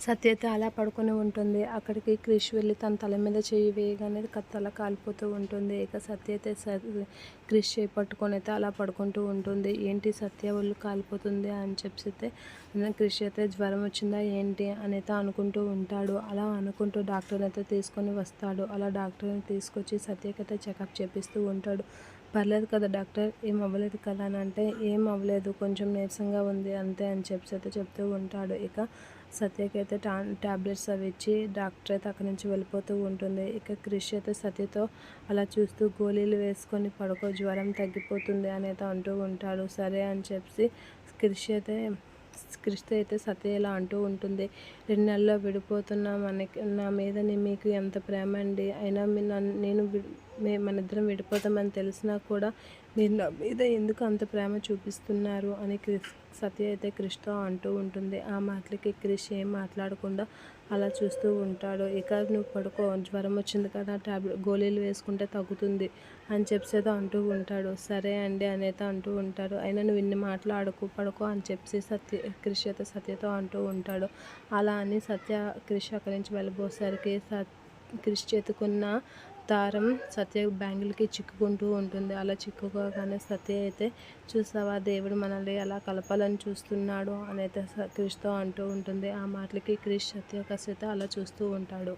సత్య అయితే అలా పడుకొని ఉంటుంది. అక్కడికి క్రిష్ వెళ్ళి తన తల మీద చేయి వేయగానే తల కాలిపోతూ ఉంటుంది. ఇక సత్య అయితే క్రిష్ చేయి పట్టుకొని అయితే అలా పడుకుంటూ ఉంటుంది. ఏంటి సత్య ఒళ్ళు కాలిపోతుంది అని చెప్పితే క్రిష్ అయితే జ్వరం వచ్చిందా ఏంటి? అని అయితే అనుకుంటూ ఉంటాడు. అలా అనుకుంటూ డాక్టర్ని అయితే తీసుకొని వస్తాడు. అలా డాక్టర్ని తీసుకొచ్చి సత్యకైతే చెకప్ చేపిస్తూ ఉంటాడు. పర్లేదు కదా డాక్టర్ ఏం అవ్వలేదు కదా అని అంటే ఏం అవ్వలేదు కొంచెం నీరసంగా ఉంది అంతే అని చెప్పి అయితే చెప్తూ ఉంటాడు. ఇక సత్యకి అయితే టా ట్యాబ్లెట్స్ అవి ఇచ్చి డాక్టర్ అయితే అక్కడి నుంచి వెళ్ళిపోతూ ఉంటుంది. ఇక క్రిష్ అయితే సత్యతో అలా చూస్తూ గోళీలు వేసుకొని పడుకో జ్వరం తగ్గిపోతుంది అనేది అంటూ ఉంటాడు. సరే అని చెప్పి క్రిష్ అయితే క్రిస్తు అయితే సత్య ఇలా అంటూ ఉంటుంది. రెండు నెలల్లో విడిపోతున్నా మనకి నా మీద మీకు ఎంత ప్రేమ అండి? అయినా నేను మన ఇద్దరం విడిపోతామని తెలిసినా కూడా మీరు నా మీద ఎందుకు అంత ప్రేమ చూపిస్తున్నారు అని క్రిస్ సత్య అయితే క్రిష్తో అంటూ ఉంటుంది. ఆ మాటలకి క్రిష్ ఏం మాట్లాడకుండా అలా చూస్తూ ఉంటాడు. ఇక నువ్వు పడుకో జ్వరం వచ్చింది కదా ట్యాబ్లెట్ గోళీలు వేసుకుంటే తగ్గుతుంది అని చెప్పేదో అంటూ ఉంటాడు. సరే అండి అనేది అంటూ ఉంటాడు. అయినా నువ్వు ఇన్ని మాటలు ఆడుకో పడుకో అని చెప్పి సత్య క్రిష్ అయితే సత్యతో అంటూ ఉంటాడు. అలా అని సత్య క్రిష్ అక్కడి నుంచి వెళ్ళబోసరికి సత్ క్రిష్ చేతుకున్న దారం సత్య బ్యాంగిల్కి చిక్కుకుంటూ ఉంటుంది. అలా చిక్కుకోగానే సత్య అయితే చూసావా దేవుడు మనల్ని ఎలా కలపాలని చూస్తున్నాడు? అని అయితే క్రిష్తో అంటూ ఉంటుంది. ఆ మాటలకి క్రిష్ సత్య కసిత అలా చూస్తూ ఉంటాడు.